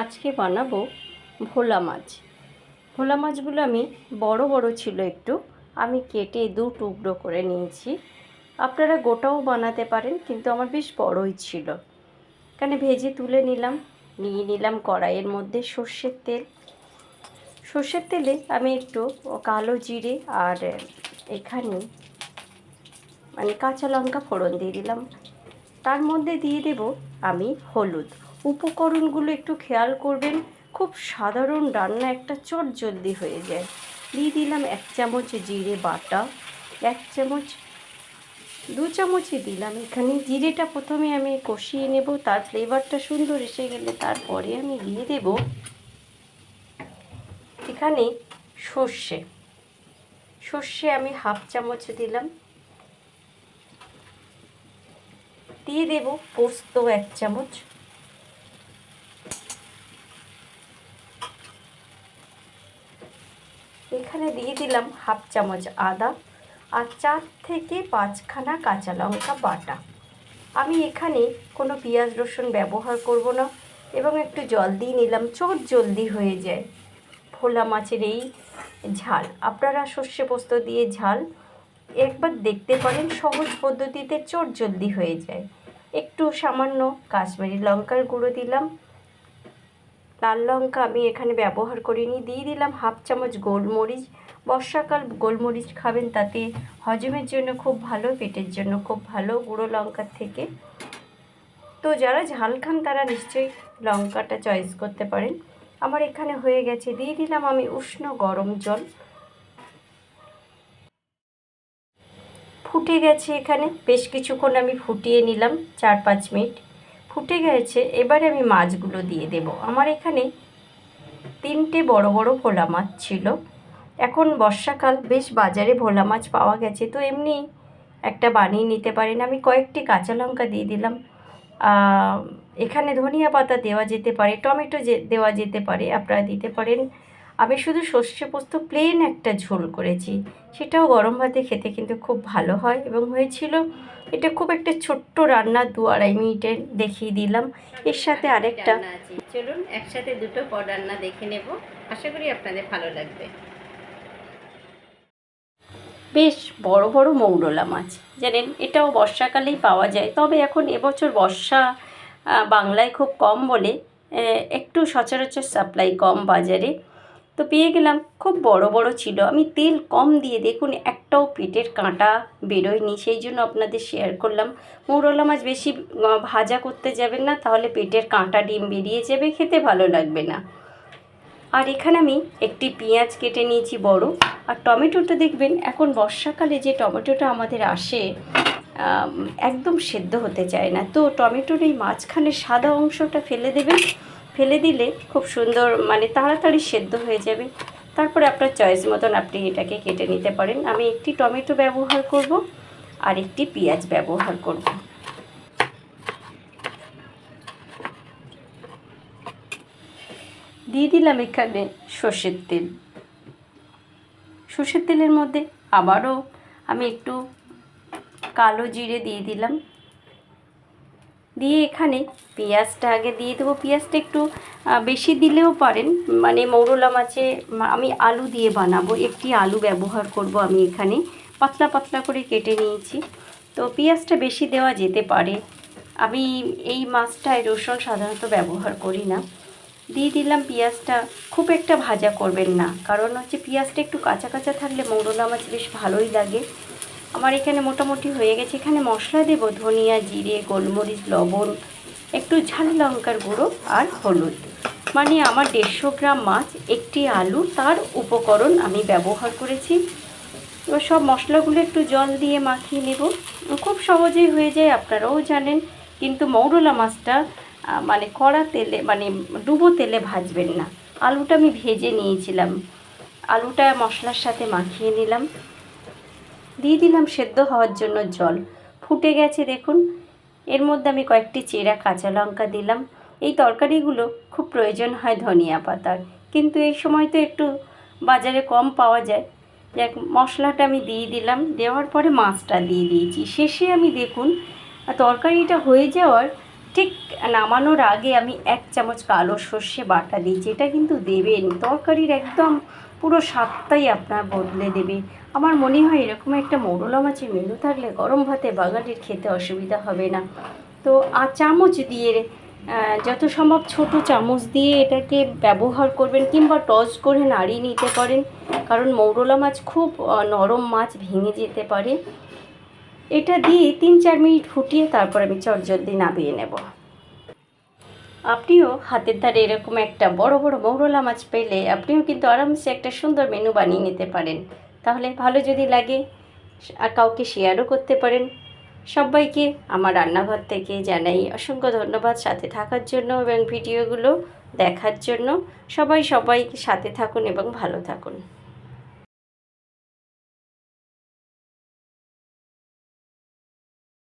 আজকে বানাবো ভোলা মাছ। ভোলা মাছগুলো আমি বড় বড় ছিল একটু। আমি কেটে দু টুকরো করে নিয়েছি। আপনারা গোটাও বানাতে পারেন, কিন্তু আমার বেশ বড়ই ছিল। এখানে ভেজে তুলে নিলাম। নিয়ে নিলাম কড়াইয়ের মধ্যে সর্ষের তেল। সর্ষের তেলে আমি একটু কালো জিরে আর এখানে মানে কাঁচা লঙ্কা ফোড়ন দিয়ে দিলাম। তার মধ্যে দিয়ে দেব আমি হলুদ। উপকরণগুলো একটু খেয়াল করবেন, খুব সাধারণ রান্না একটা চট জলদি হয়ে যায়। দিয়ে দিলাম এক চামচ জিরে বাটা, এক চামচ, দু চামচই দিলাম এখানে জিরেটা প্রথমে আমি কষিয়ে নেব, তার ফ্লেভারটা সুন্দর এসে গেলে তারপরে আমি দিয়ে দেব এখানে সর্ষে। সর্ষে আমি হাফ চামচ দিলাম। দিয়ে দেব পোস্ত এক চামচ। এখানে দিয়ে দিলাম হাফ চামচ আদা আর চার থেকে পাঁচখানা কাঁচা লঙ্কা বাটা। আমি এখানে কোনো পেঁয়াজ রসুন ব্যবহার করব না এবং একটু জল দিয়ে নিলাম চট জলদি হয়ে যায়। ভোলা মাছের এই ঝাল, আপনারা সর্ষে পোস্ত দিয়ে ঝাল একবার দেখতে পারেন, সহজ পদ্ধতিতে চট জলদি হয়ে যায়। একটু সামান্য কাশ্মীরি লঙ্কার গুঁড়ো দিলাম লাল লঙ্কা আমি এখানে ব্যবহার করিনি। দিয়ে দিলাম হাফ চামচ গোলমরিচ। বর্ষাকাল গোলমরিচ খাবেন, তাতে হজমের জন্য খুব ভালো, পেটের জন্য খুব ভালো, গুঁড়ো লঙ্কার থেকে। তো যারা ঝাল খান, তারা নিশ্চয়ই লঙ্কাটা চয়েস করতে পারেন। আমার এখানে হয়ে গেছে। দিয়ে দিলাম আমি উষ্ণ গরম জল। ফুটে গেছে এখানে। বেশ কিছুক্ষণ আমি ফুটিয়ে নিলাম, চার পাঁচ মিনিট। ফুটে গেছে, এবারে আমি মাছগুলো দিয়ে দেব। আমার এখানে তিনটে বড় বড় ভোলা মাছ ছিল। এখন বর্ষাকাল, বেশ বাজারে ভোলা মাছ পাওয়া গেছে। তো এমনি একটা বানিয়ে নিতে পারেন। আমি কয়েকটি কাঁচা লঙ্কা দিয়ে দিলাম। এখানে ধনিয়া পাতা দেওয়া যেতে পারে, টমেটো যে, দেওয়া যেতে পারে, আপনারা দিতে পারেন। আমি শুধু সর্ষে পোস্ত প্লেন একটা ঝোল করেছি। সেটাও গরম ভাতে খেতে কিন্তু খুব ভালো হয় এবং হয়েছিল এটা খুব একটা ছোট্ট রান্না দু আড়াই মিনিটে দেখিয়ে দিলাম। এর সাথে আরেকটা চলুন একসাথে দুটো পদ রান্না দেখে নেব। আশা করি আপনাদের ভালো লাগবে। বেশ বড় বড় মৌরলা মাছ জানেন? এটাও বর্ষাকালেই পাওয়া যায়। তবে এখন এবছর বর্ষা বাংলায় খুব কম বলে একটু সচরাচর সাপ্লাই কম বাজারে। তো পেয়ে গেলাম। খুব বড় বড় ছিল। আমি তেল কম দিয়ে দেখুন একটাও পেটের কাঁটা বেরোয়নি সেই জন্য আপনাদের শেয়ার করলাম। মৌরলা মাছ বেশি ভাজা করতে যাবেন না, তাহলে পেটের কাঁটা ডিম বেরিয়ে যাবে, খেতে ভালো লাগবে না। আর এখানে আমি একটি পেঁয়াজ কেটে নিয়েছি বড়। আর টমেটোটা দেখবেন, এখন বর্ষাকালে যে টমেটোটা আমাদের আসে একদম সেদ্ধ হতে চায় না। তো টমেটোর এই মাঝখানে সাদা অংশটা ফেলে দেবেন। ফেলে দিলে খুব সুন্দর মানে তাড়াতাড়ি সেদ্ধ হয়ে যাবে। তারপরে আপনার চয়েস মতন আপনি এটাকে কেটে নিতে পারেন। আমি একটি টমেটো ব্যবহার করব আর একটি পেঁয়াজ ব্যবহার করব। দিয়ে দিলাম এখানে সর্ষের তেল। সর্ষের তেলের মধ্যে আবারও আমি একটু কালো জিরে দিয়ে দিলাম। দিয়ে এখানে পেঁয়াজটা আগে দিয়ে দেবো। পেঁয়াজটা একটু বেশি দিলেও পারেন। মানে মৌরলা মাছে আমি আলু দিয়ে বানাবো। একটি আলু ব্যবহার করব আমি এখানে। পাতলা পাতলা করে কেটে নিয়েছি। তো পেঁয়াজটা বেশি দেওয়া যেতে পারে। আমি এই মাছটায় রসুন সাধারণত ব্যবহার করি না। দিয়ে দিলাম পেঁয়াজটা। খুব একটা ভাজা করবেন না। কারণ হচ্ছে পেঁয়াজটা একটু কাঁচা কাঁচা থাকলে মৌরলা মাছ বেশ ভালোই লাগে। আমার এখানে মোটামুটি হয়ে গেছে। এখানে মশলা দেব, ধনিয়া, জিরে, গোলমরিচ, লবণ, একটু ঝাল লঙ্কার গুঁড়ো আর হলুদ। মানে আমার দেড়শো গ্রাম মাছ, একটি আলু, তার উপকরণ আমি ব্যবহার করেছি। এবার সব মশলাগুলো একটু জল দিয়ে মাখিয়ে নেব। খুব সহজেই হয়ে যায়, আপনারাও জানেন। কিন্তু মৌরলা মাছটা মানে কড়া তেলে মানে ডুবো তেলে ভাজবেন না। আলুটা আমি ভেজে নিয়েছিলাম। আলুটা মশলার সাথে মাখিয়ে নিলাম। দিয়ে দিলাম সেদ্ধ হওয়ার জন্য জল। ফুটে গেছে, দেখুন। এর মধ্যে আমি কয়েকটি চেরা কাঁচা লঙ্কা দিলাম। এই তরকারিগুলো খুব প্রয়োজন হয় ধনিয়া পাতার। কিন্তু এই সময় তো একটু বাজারে কম পাওয়া যায়। যাক, মশলাটা আমি দিয়ে দিলাম। দেওয়ার পরে মাছটা দিয়ে দিয়েছি। শেষে আমি দেখুন, তরকারিটা হয়ে যাওয়ার ঠিক নামানোর আগে আমি এক চামচ কালো সর্ষে বাটা দিয়েছি। এটা কিন্তু দেবেন। তরকারির একদম পুরো স্বাদটাই আপনার বদলে দেবে। আমার মনে হয় এরকম একটা মৌরলা মাছের মেনু থাকলে গরম ভাতে বাঙালির খেতে অসুবিধা হবে না। তো আর চামচ দিয়ে যত সম্ভব ছোট চামচ দিয়ে এটাকে ব্যবহার করবেন কিংবা টস করে নাড়িয়ে নিতে পারেন। কারণ মৌরলা মাছ খুব নরম মাছ ভেঙে যেতে পারে। এটা দিয়ে তিন চার মিনিট ফুটিয়ে তারপর আমি চটজলদি নামিয়ে নেব। আপনিও হাতের ধারে এরকম একটা বড় বড় মৌরলা মাছ পেলে আপনিও কিন্তু আরামসে একটা সুন্দর মেনু বানিয়ে নিতে পারেন। তাহলে ভালো যদি লাগে, আর কাউকে শেয়ারও করতে পারেন। সবাইকে আমার রান্নাঘর থেকে জানাই অসংখ্য ধন্যবাদ সাথে থাকার জন্য এবং ভিডিওগুলো দেখার জন্য। সবাই সবাই সাথে থাকুন এবং ভালো থাকুন।